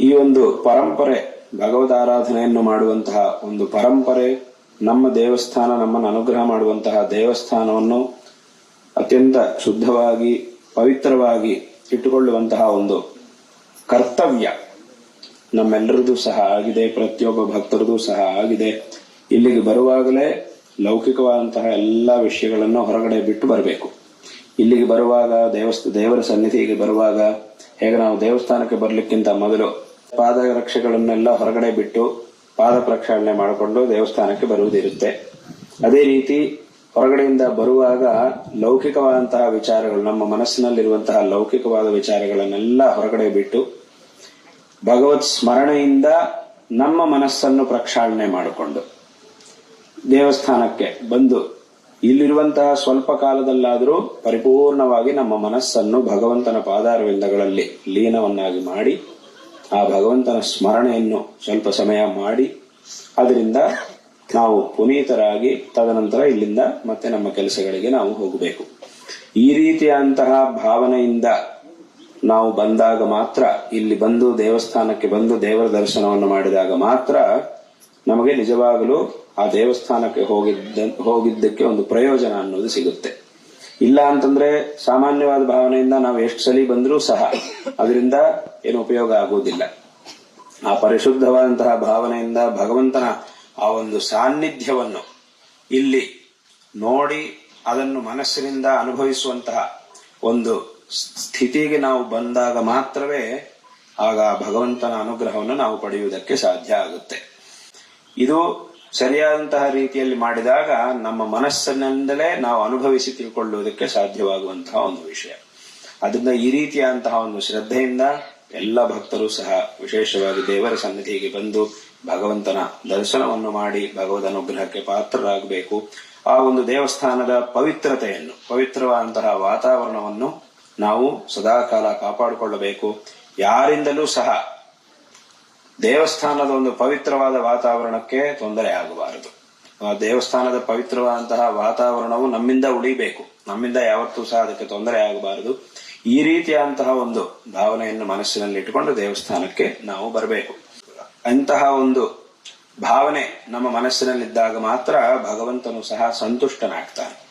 ಈ ಒಂದು ಪರಂಪರೆ, ಭಗವದ್ ಆರಾಧನೆಯನ್ನು ಮಾಡುವಂತಹ ಒಂದು ಪರಂಪರೆ, ನಮ್ಮ ದೇವಸ್ಥಾನ, ನಮ್ಮನ್ನು ಅನುಗ್ರಹ ಮಾಡುವಂತಹ ದೇವಸ್ಥಾನವನ್ನು ಅತ್ಯಂತ ಶುದ್ಧವಾಗಿ, ಪವಿತ್ರವಾಗಿ ಇಟ್ಟುಕೊಳ್ಳುವಂತಹ ಒಂದು ಕರ್ತವ್ಯ ನಮ್ಮೆಲ್ಲರದು ಸಹ ಆಗಿದೆ, ಪ್ರತಿಯೊಬ್ಬ ಭಕ್ತರದು ಸಹ ಆಗಿದೆ. ಇಲ್ಲಿಗೆ ಬರುವಾಗಲೇ ಲೌಕಿಕವಾದಂತಹ ಎಲ್ಲ ವಿಷಯಗಳನ್ನು ಹೊರಗಡೆ ಬಿಟ್ಟು ಬರಬೇಕು. ಇಲ್ಲಿಗೆ ಬರುವಾಗ, ದೇವಸ್ಥ, ದೇವರ ಸನ್ನಿಧಿಗೆ ಬರುವಾಗ, ಹೇಗೆ ನಾವು ದೇವಸ್ಥಾನಕ್ಕೆ ಬರಲಿಕ್ಕಿಂತ ಮೊದಲು ಪಾದ ರಕ್ಷೆಗಳನ್ನೆಲ್ಲ ಹೊರಗಡೆ ಬಿಟ್ಟು ಪಾದ ಪ್ರಕ್ಷಾಳನೆ ಮಾಡಿಕೊಂಡು ದೇವಸ್ಥಾನಕ್ಕೆ ಬರುವುದಿರುತ್ತೆ. ಅದೇ ರೀತಿ ಹೊರಗಡೆಯಿಂದ ಬರುವಾಗ ಲೌಕಿಕವಾದಂತಹ ವಿಚಾರಗಳು, ನಮ್ಮ ಮನಸ್ಸಿನಲ್ಲಿರುವಂತಹ ಲೌಕಿಕವಾದ ವಿಚಾರಗಳನ್ನೆಲ್ಲ ಹೊರಗಡೆ ಬಿಟ್ಟು ಭಗವತ್ ಸ್ಮರಣೆಯಿಂದ ನಮ್ಮ ಮನಸ್ಸನ್ನು ಪ್ರಕ್ಷಾಳನೆ ಮಾಡಿಕೊಂಡು ದೇವಸ್ಥಾನಕ್ಕೆ ಬಂದು ಇಲ್ಲಿರುವಂತಹ ಸ್ವಲ್ಪ ಕಾಲದಲ್ಲಾದರೂ ಪರಿಪೂರ್ಣವಾಗಿ ನಮ್ಮ ಮನಸ್ಸನ್ನು ಭಗವಂತನ ಪಾದಾರವಿಂದಗಳಲ್ಲಿ ಲೀನವನ್ನಾಗಿ ಮಾಡಿ, ಆ ಭಗವಂತನ ಸ್ಮರಣೆಯನ್ನು ಸ್ವಲ್ಪ ಸಮಯ ಮಾಡಿ, ಅದರಿಂದ ನಾವು ಪುನೀತರಾಗಿ ತದನಂತರ ಇಲ್ಲಿಂದ ಮತ್ತೆ ನಮ್ಮ ಕೆಲಸಗಳಿಗೆ ನಾವು ಹೋಗಬೇಕು. ಈ ರೀತಿಯಂತಹ ಭಾವನೆಯಿಂದ ನಾವು ಬಂದಾಗ ಮಾತ್ರ, ಇಲ್ಲಿ ಬಂದು ದೇವಸ್ಥಾನಕ್ಕೆ ಬಂದು ದೇವರ ದರ್ಶನವನ್ನು ಮಾಡಿದಾಗ ಮಾತ್ರ ನಮಗೆ ನಿಜವಾಗಲೂ ಆ ದೇವಸ್ಥಾನಕ್ಕೆ ಹೋಗಿದ್ದ, ಹೋಗಿದ್ದಕ್ಕೆ ಒಂದು ಪ್ರಯೋಜನ ಅನ್ನೋದು ಸಿಗುತ್ತೆ. ಇಲ್ಲ ಅಂತಂದ್ರೆ ಸಾಮಾನ್ಯವಾದ ಭಾವನೆಯಿಂದ ನಾವು ಎಷ್ಟು ಸಲಿ ಬಂದರೂ ಸಹ ಅದರಿಂದ ಏನು ಉಪಯೋಗ ಆಗುವುದಿಲ್ಲ. ಆ ಪರಿಶುದ್ಧವಾದಂತಹ ಭಾವನೆಯಿಂದ ಭಗವಂತನ ಆ ಒಂದು ಸಾನ್ನಿಧ್ಯವನ್ನು ಇಲ್ಲಿ ನೋಡಿ ಅದನ್ನು ಮನಸ್ಸಿನಿಂದ ಅನುಭವಿಸುವಂತಹ ಒಂದು ಸ್ಥಿತಿಗೆ ನಾವು ಬಂದಾಗ ಮಾತ್ರವೇ ಆಗ ಭಗವಂತನ ಅನುಗ್ರಹವನ್ನು ನಾವು ಪಡೆಯುವುದಕ್ಕೆ ಸಾಧ್ಯ ಆಗುತ್ತೆ. ಇದು ಸರಿಯಾದಂತಹ ರೀತಿಯಲ್ಲಿ ಮಾಡಿದಾಗ ನಮ್ಮ ಮನಸ್ಸಿನಿಂದಲೇ ನಾವು ಅನುಭವಿಸಿ ತಿಳ್ಕೊಳ್ಳುವುದಕ್ಕೆ ಸಾಧ್ಯವಾಗುವಂತಹ ಒಂದು ವಿಷಯ. ಅದರಿಂದ ಈ ರೀತಿಯಾದಂತಹ ಒಂದು ಶ್ರದ್ಧೆಯಿಂದ ಎಲ್ಲ ಭಕ್ತರು ಸಹ, ವಿಶೇಷವಾಗಿ ದೇವರ ಸನ್ನಿಧಿಗೆ ಬಂದು ಭಗವಂತನ ದರ್ಶನವನ್ನು ಮಾಡಿ ಭಗವದ್ ಅನುಗ್ರಹಕ್ಕೆ ಪಾತ್ರರಾಗಬೇಕು. ಆ ಒಂದು ದೇವಸ್ಥಾನದ ಪವಿತ್ರತೆಯನ್ನು, ಪವಿತ್ರವಾದಂತಹ ವಾತಾವರಣವನ್ನು ನಾವು ಸದಾಕಾಲ ಕಾಪಾಡಿಕೊಳ್ಳಬೇಕು. ಯಾರಿಂದಲೂ ಸಹ ದೇವಸ್ಥಾನದ ಒಂದು ಪವಿತ್ರವಾದ ವಾತಾವರಣಕ್ಕೆ ತೊಂದರೆ ಆಗಬಾರದು ಆ ದೇವಸ್ಥಾನದ ಪವಿತ್ರವಾದಂತಹ ವಾತಾವರಣವು ನಮ್ಮಿಂದ ಉಳಿಬೇಕು. ನಮ್ಮಿಂದ ಯಾವತ್ತೂ ಸಹ ಅದಕ್ಕೆ ತೊಂದರೆ ಆಗಬಾರದು ಈ ರೀತಿಯಾದಂತಹ ಒಂದು ಭಾವನೆಯನ್ನು ಮನಸ್ಸಿನಲ್ಲಿ ಇಟ್ಟುಕೊಂಡು ದೇವಸ್ಥಾನಕ್ಕೆ ನಾವು ಬರಬೇಕು. ಅಂತಹ ಒಂದು ಭಾವನೆ ನಮ್ಮ ಮನಸ್ಸಿನಲ್ಲಿದ್ದಾಗ ಮಾತ್ರ ಭಗವಂತನು ಸಹ ಸಂತುಷ್ಟನಾಗ್ತಾನೆ.